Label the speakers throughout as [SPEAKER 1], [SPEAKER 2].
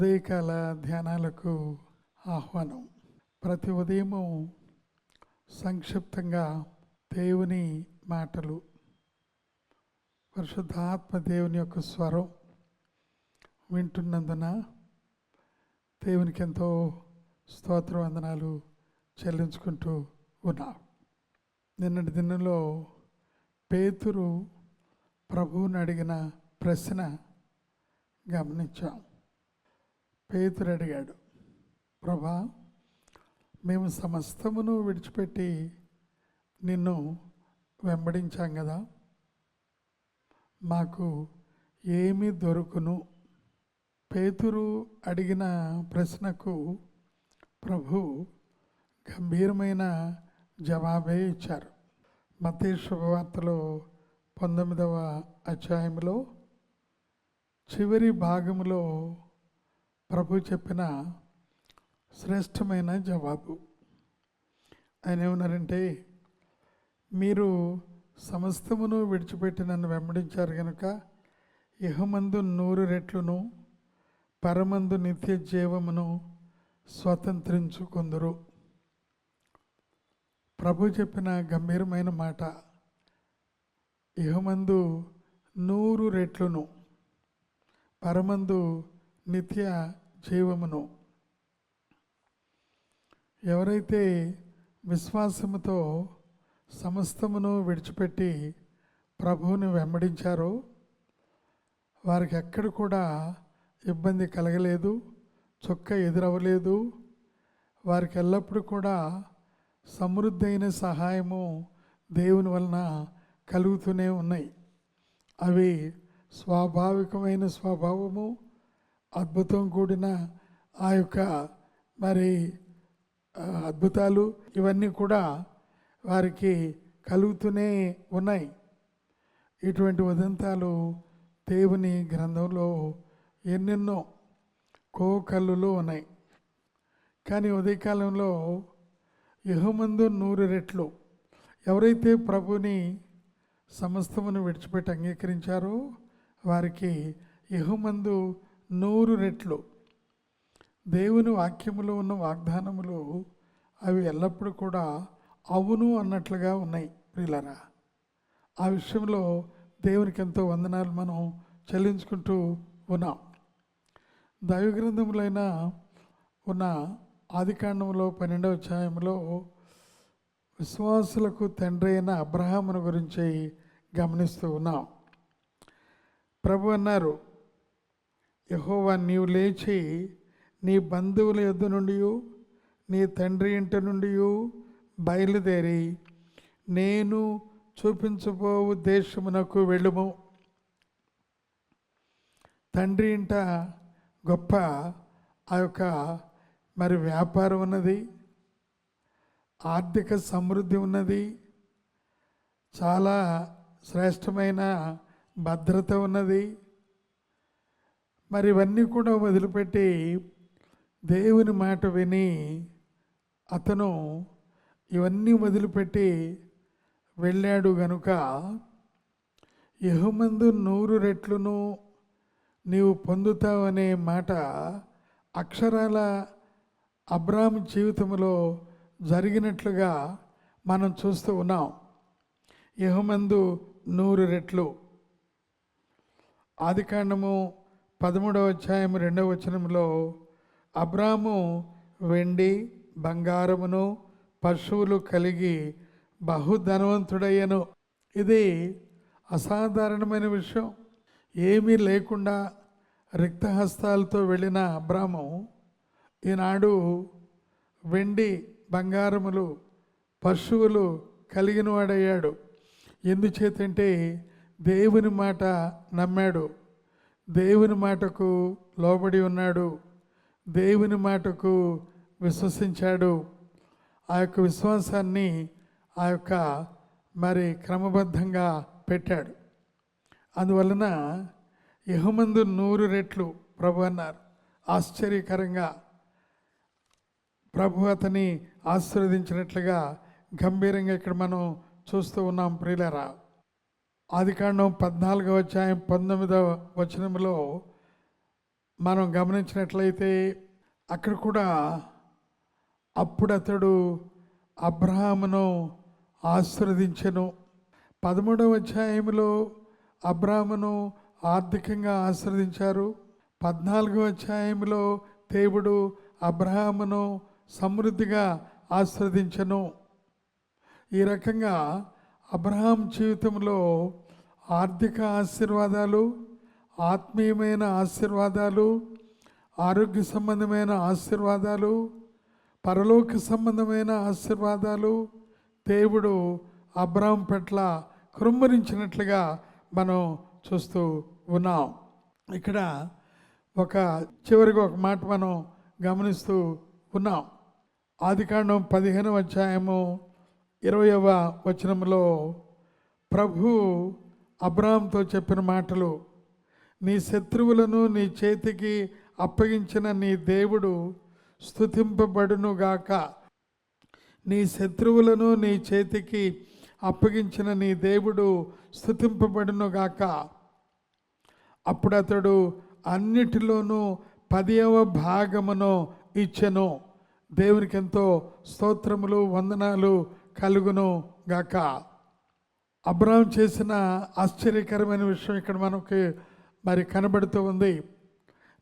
[SPEAKER 1] ఉదయకాల ధ్యానాలకు ఆహ్వానం. ప్రతి ఉదయము సంక్షిప్తంగా దేవుని మాటలు. పరిశుద్ధాత్మ దేవుని యొక్క స్వరం వింటున్నందున దేవునికి ఎంతో స్తోత్ర వందనాలు చెల్లించుకుంటూ ఉన్నాం. నిన్నటి దినంలో పేతురు ప్రభువుని అడిగిన ప్రశ్న గమనించాం. పేతురు అడిగాడు ప్రభా మేము సమస్తమును విడిచిపెట్టి నిన్ను వెంబడించాం కదా. మాకు ఏమి దొరుకును? పేతురు అడిగిన ప్రశ్నకు ప్రభు గంభీరమైన జవాబే ఇచ్చారు. మతీ శుభవార్తలో పంతొమ్మిదవ అధ్యాయంలో చివరి భాగంలో ప్రభు చెప్పిన శ్రేష్టమైన జవాబు. ఆయన ఏమన్నారంటే మీరు సమస్తమును విడిచిపెట్టి నన్ను వెంబడించారు కనుక ఇహమందు నూరు రెట్లును పరమందు నిత్య జీవమును స్వతంత్రించుకుందరు ప్రభు చెప్పిన గంభీరమైన మాట ఇహమందు నూరు రెట్లును పరమందు నిత్య జీవమును ఎవరైతే విశ్వాసముతో సమస్తమును విడిచిపెట్టి ప్రభువుని వెంబడించారో వారికి ఎక్కడ కూడా ఇబ్బంది కలగలేదు చుక్క ఎదురవ్వలేదు. వారికి ఎల్లప్పుడూ కూడా సమృద్ధి అయిన సహాయము దేవుని వలన కలుగుతూనే ఉన్నాయి. అవి స్వాభావికమైన స్వభావము అద్భుతం కూడిన ఆ యొక్క మరి అద్భుతాలు ఇవన్నీ కూడా వారికి కలుగుతూనే ఉన్నాయి. ఇటువంటి ఉదంతాలు దేవుని గ్రంథంలో ఎన్నెన్నో కోకల్లులు ఉన్నాయి. కానీ ఉదయకాలంలో యహమందు నూరు రెట్లు ఎవరైతే ప్రభుని సమస్తమును విడిచిపెట్టి అంగీకరించారో వారికి యహమందు నూరు రెట్లు. దేవుని వాక్యములో ఉన్న వాగ్దానములు అవి ఎల్లప్పుడూ కూడా అవును అన్నట్లుగా ఉన్నాయి ప్రియులరా. ఆ విషయంలో దేవునికి ఎంతో వందనాలు మనం చెల్లించుకుంటూ ఉన్నాం. దైవగ్రంథములైన ఉన్న ఆదికాండంలో పన్నెండవ అధ్యాయంలో విశ్వాసులకు తండ్రి అయిన అబ్రహామును గురించి గమనిస్తూ ఉన్నాం. ప్రభు అన్నారు యహోవా నీవు లేచి నీ బంధువుల యొద్ నుండి నీ తండ్రి ఇంటి నుండి బయలుదేరి నేను చూపించబోవు దేశమునకు వెళ్ళుము. తండ్రి ఇంట గొప్ప ఆ యొక్క మరి వ్యాపారం ఉన్నది ఆర్థిక సమృద్ధి ఉన్నది చాలా శ్రేష్టమైన భద్రత ఉన్నది. మరి ఇవన్నీ కూడా వదిలిపెట్టి దేవుని మాట విని అతను ఇవన్నీ వదిలిపెట్టి వెళ్ళాడు గనుక యహమందు నూరు రెట్లును నీవు పొందుతావనే మాట అక్షరాల అబ్రామ్ జీవితంలో జరిగినట్లుగా మనం చూస్తూ ఉన్నాం. యహమందు నూరు రెట్లు. ఆదికాండము పదమూడవ అధ్యాయం రెండవ వచనంలో అబ్రాము వెండి బంగారమును పశువులు కలిగి బహుధనవంతుడయ్యను. ఇది అసాధారణమైన విషయం. ఏమీ లేకుండా రిక్తహస్తాలతో వెళ్ళిన అబ్రాము ఈనాడు వెండి బంగారములు పశువులు కలిగిన వాడయ్యాడు ఎందుచేతంటే దేవుని మాట నమ్మాడు. దేవుని మాటకు లోబడి ఉన్నాడు. దేవుని మాటకు విశ్వసించాడు. ఆ యొక్క విశ్వాసాన్ని ఆ యొక్క మరి క్రమబద్ధంగా పెట్టాడు. అందువలన యహమందు నూరు రెట్లు ప్రభు అన్నారు. ఆశ్చర్యకరంగా ప్రభు అతని ఆశీర్వదించినట్లుగా గంభీరంగా ఇక్కడ మనం చూస్తూ ఉన్నాం ప్రియులరా. ఆదికాండం పద్నాలుగో అధ్యాయం పంతొమ్మిదవ వచనంలో మనం గమనించినట్లయితే అక్కడ కూడా అప్పుడు అతడు అబ్రహామును ఆశీర్వదించెను. పదమూడవ అధ్యాయంలో అబ్రాహ్మును ఆర్థికంగా ఆశీర్వదించారు. పద్నాలుగో అధ్యాయంలో దేవుడు అబ్రహామును సమృద్ధిగా ఆశీర్వదించను. ఈ రకంగా అబ్రహాం జీవితంలో ఆర్థిక ఆశీర్వాదాలు ఆత్మీయమైన ఆశీర్వాదాలు ఆరోగ్య సంబంధమైన ఆశీర్వాదాలు పరలోక సంబంధమైన ఆశీర్వాదాలు దేవుడు అబ్రాహం పట్ల కృమ్మరించినట్లుగా మనం చూస్తూ ఉన్నాం. ఇక్కడ ఒక చివరికి ఒక మాట మనం గమనిస్తూ ఉన్నాం. ఆదికాండం పదిహేను అధ్యాయము ఇరవయవ వచనంలో ప్రభు అబ్రామ్తో చెప్పిన మాటలు నీ శత్రువులను నీ చేతికి అప్పగించిన నీ దేవుడు స్థుతింపబడునుగాక నీ శత్రువులను నీ చేతికి అప్పగించిన నీ దేవుడు స్థుతింపబడునుగాక అప్పుడు అతడు అన్నిటిలోనూ పదియవ భాగమును ఇచ్చెను. దేవునికి ఎంతో స్తోత్రములు వందనాలు కలుగును గాక అబ్రాహం చేసిన ఆశ్చర్యకరమైన విషయం ఇక్కడ మనకి మరి కనబడుతూ ఉంది.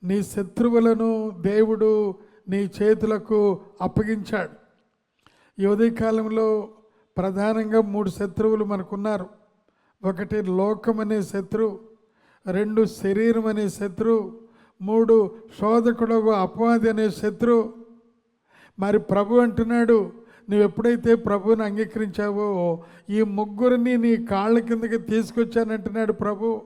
[SPEAKER 1] నీ శత్రువులను దేవుడు నీ చేతులకు అప్పగించాడు. ఈ ఉదయకాలంలో ప్రధానంగా మూడు శత్రువులు మనకున్నారు. ఒకటి లోకం అనే శత్రువు రెండు శరీరం అనే శత్రువు మూడు శోధకుడు అపవాది అనే శత్రువు మరి ప్రభు అంటున్నాడు నువ్వు ఎప్పుడైతే ప్రభువుని అంగీకరించావో ఈ ముగ్గురిని నీ కాళ్ళ కిందకి తీసుకొచ్చానంటున్నాడు ప్రభు.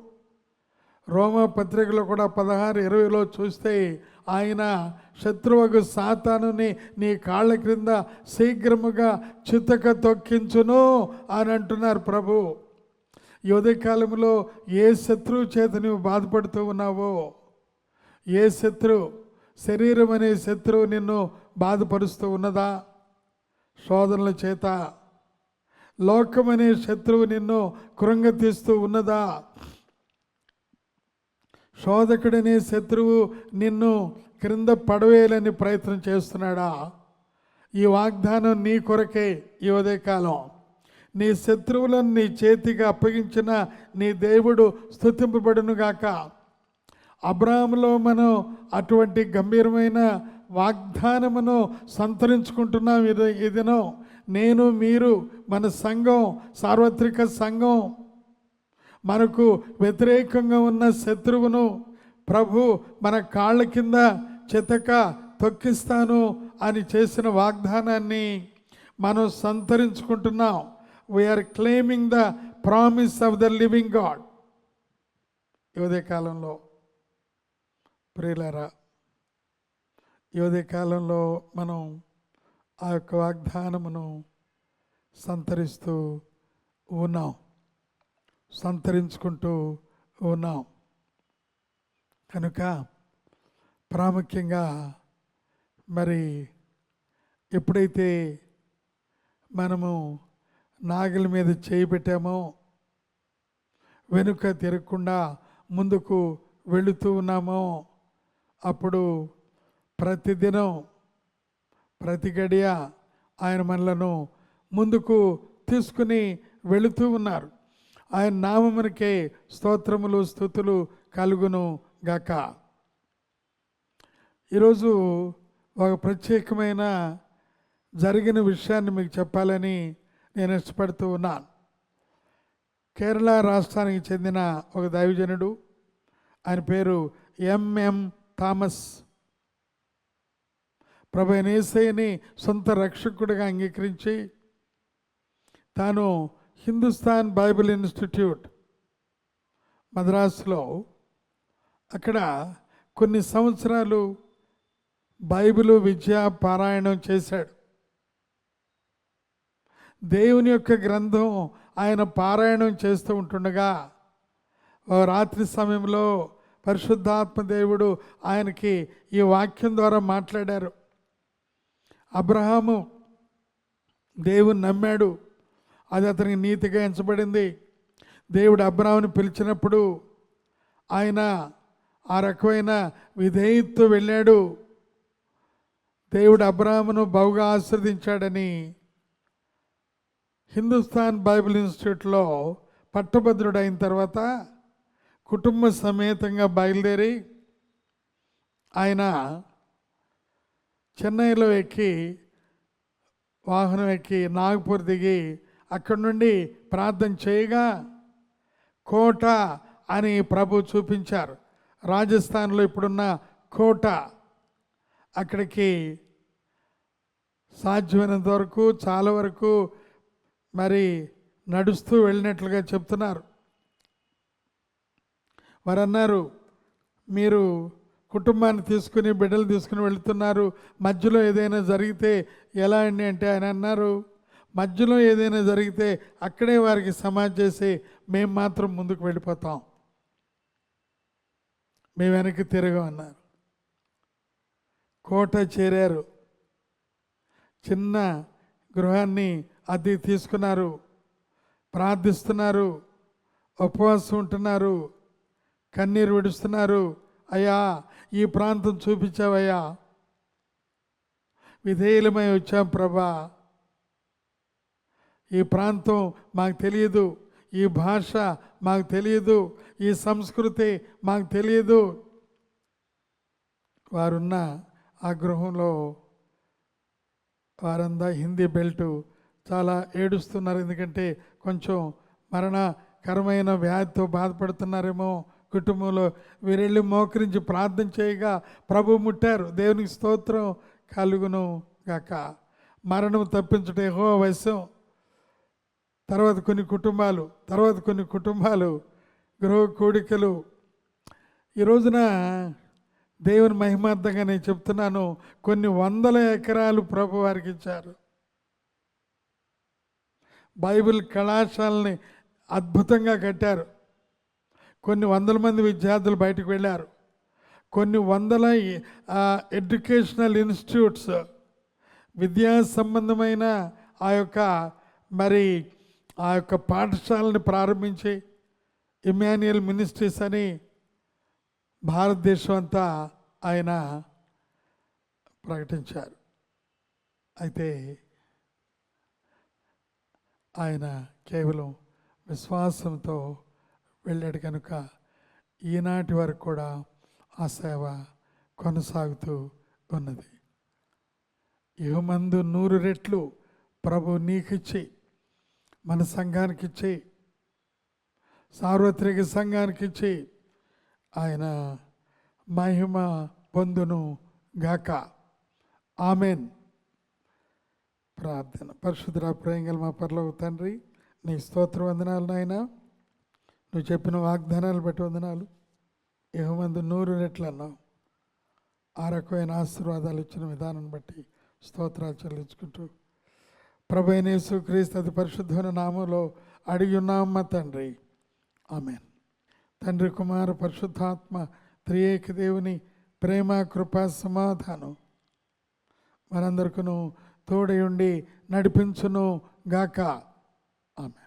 [SPEAKER 1] రోమా పత్రికలో కూడా పదహారు ఇరవైలో చూస్తే ఆయన శత్రువుకు సాతానుని నీ కాళ్ళ క్రింద శీఘ్రముగా చితక తొక్కించును అని అంటున్నారు ప్రభు. ఈ ఏ శత్రువు చేత నువ్వు బాధపడుతూ ఉన్నావో ఏ శత్రువు శరీరం అనే శత్రువు నిన్ను బాధపరుస్తూ ఉన్నదా? శోధనల చేత లోకమనే శత్రువు నిన్ను కృంగతీస్తూ ఉన్నదా? శోధకుడనే శత్రువు నిన్ను క్రింద పడవేయాలని ప్రయత్నం చేస్తున్నాడా? ఈ వాగ్దానం నీ కొరకే ఈ ఉదయకాలం. నీ శత్రువులను నీ చేతికి అప్పగించిన నీ దేవుడు స్థుతింపబడునుగాక అబ్రాహంలో మనం అటువంటి గంభీరమైన వాగ్దానమును సంతరించుకుంటున్నాం ఇది ఇదినో నేను మీరు మన సంఘం సార్వత్రిక సంఘం మనకు వ్యతిరేకంగా ఉన్న శత్రువును ప్రభు మన కాళ్ళ కింద చితక తొక్కిస్తాను అని చేసిన వాగ్దానాన్ని మనం సంతరించుకుంటున్నాం. We're claiming the promise of the living God ఈ కాలంలో ప్రియులరా ఈ కాలంలో మనం ఆ యొక్క వాగ్దానమును సంతరిస్తూ ఉన్నాం. సంతరించుకుంటూ ఉన్నాం. కనుక ప్రాముఖ్యంగా మరి ఎప్పుడైతే మనము నాగలి మీద చేయి పెట్టామో వెనుక తిరగకుండా ముందుకు వెళుతూ ఉన్నామో అప్పుడు ప్రతిదినం ప్రతి గడియ ఆయన మనలను ముందుకు తీసుకుని వెళుతూ ఉన్నారు. ఆయన నామమునికే స్తోత్రములు స్థుతులు కలుగును గాక. ఈరోజు ఒక ప్రత్యేకమైన జరిగిన విషయాన్ని మీకు చెప్పాలని నేను ఇష్టపడుతూ ఉన్నాను. కేరళ రాష్ట్రానికి చెందిన ఒక దైవజనుడు. ఆయన పేరు ఎంఎం థామస్ ప్రభు నేసయ్యని సొంత రక్షకుడిగా అంగీకరించి తాను హిందుస్థాన్ బైబిల్ ఇన్స్టిట్యూట్ మద్రాసులో అక్కడ కొన్ని సంవత్సరాలు బైబిల్ విద్య పారాయణం చేశాడు. దేవుని యొక్క గ్రంథం ఆయన పారాయణం చేస్తూ ఉంటుండగా ఓ రాత్రి సమయంలో పరిశుద్ధాత్మ దేవుడు ఆయనకి ఈ వాక్యం ద్వారా మాట్లాడారు. అబ్రహాము దేవుని నమ్మాడు. అది అతనికి నీతిగా ఎంచబడింది. దేవుడు అబ్రాహాముని పిలిచినప్పుడు ఆయన ఆ రకమైన విధేయత్తు వెళ్ళాడు. దేవుడు అబ్రాహ్మును బహుగా ఆస్వాదించాడని హిందుస్థాన్ బైబిల్ ఇన్స్టిట్యూట్లో పట్టభద్రుడైన తర్వాత కుటుంబ సమేతంగా బయలుదేరి ఆయన చెన్నైలో ఎక్కి వాహనం ఎక్కి నాగపూర్ దిగి అక్కడి నుండి ప్రార్థన చేయగా కోట అని ప్రభు చూపించారు. రాజస్థాన్లో ఇప్పుడున్న కోట అక్కడికి సాధ్యమైనంత వరకు చాలా వరకు మరి నడుస్తూ వెళ్ళినట్లుగా చెప్తున్నారు. వారన్నారు మీరు కుటుంబాన్ని తీసుకుని బిడ్డలు తీసుకుని వెళుతున్నారు. మధ్యలో ఏదైనా జరిగితే ఎలా అండి అంటే ఆయన అన్నారు మధ్యలో ఏదైనా జరిగితే అక్కడే వారికి సమాజ్ చేసి మేము మాత్రం ముందుకు వెళ్ళిపోతాం. మేము వెనక్కి తిరగమన్నారు కోట చేరారు. చిన్న గృహాన్ని అద్దె తీసుకున్నారు. ప్రార్థిస్తున్నారు. ఉపవాసం ఉంటున్నారు. కన్నీరు విడుస్తున్నారు. అయ్యా ఈ ప్రాంతం చూపించావయ్యా. విధేయులమై వచ్చాం ప్రభా. ఈ ప్రాంతం మాకు తెలియదు ఈ భాష మాకు తెలియదు ఈ సంస్కృతి మాకు తెలియదు. వారున్న ఆ గృహంలో వారందా హిందీ బెల్ట్ చాలా ఏడుస్తున్నారు ఎందుకంటే కొంచెం మరణకరమైన వ్యాధితో బాధపడుతున్నారేమో. కుటుంబంలో వీరెళ్ళి మోకరించి ప్రార్థన చేయగా ప్రభు ముట్టారు. దేవునికి స్తోత్రం కలుగును గాక. మరణం తప్పించడం ఏహో వశ్యం తర్వాత కొన్ని కుటుంబాలు తర్వాత కొన్ని కుటుంబాలు గృహ కోడికలు. ఈ రోజున దేవుని మహిమార్థంగా నేను చెప్తున్నాను కొన్ని వందల ఎకరాలు ప్రభు వారికి ఇచ్చారు. బైబిల్ కళాశాలని అద్భుతంగా కట్టారు. కొన్ని వందల మంది విద్యార్థులు బయటకు వెళ్ళారు. కొన్ని వందల ఎడ్యుకేషనల్ ఇన్స్టిట్యూట్స్ విద్యా సంబంధమైన ఆ యొక్క మరి ఆ యొక్క పాఠశాలని ప్రారంభించి ఇమాన్యుయల్ మినిస్ట్రీస్ అని భారతదేశం అంతా ఆయన ప్రకటించారు. అయితే ఆయన కేవలం విశ్వాసంతో వెళ్ళాడు కనుక ఈనాటి వరకు కూడా ఆ సేవ కొనసాగుతూ ఉన్నది. ఇహమందు నూరు రెట్లు ప్రభు నీకిచ్చి మన సంఘానికి ఇచ్చి సార్వత్రిక సంఘానికి ఇచ్చి ఆయన మహిమ పొందును గాక. ఆమెన్. ప్రార్థన. పరిశుద్ధ ప్రేంగల్ మా పర్లోకి తండ్రి నీ స్తోత్ర వందనాలు నాయనా. నువ్వు చెప్పిన వాగ్దానాలు బట్టి వందనాలు. ఏమందు నూరు రెట్లు అన్నావు. ఆ రకమైన ఆశీర్వాదాలు ఇచ్చిన విధానం బట్టి స్తోత్రాలు చెల్లించుకుంటూ. ప్రభైనేసు క్రీస్తు అతి పరిశుద్ధమైన నామంలో అడిగి ఉన్నామ్మ తండ్రి? ఆమెన్. తండ్రి కుమార పరిశుద్ధాత్మ త్రియేక దేవుని ప్రేమ కృప సమాధానం. మనందరికను తోడయుండి నడిపించును గాక. ఆమె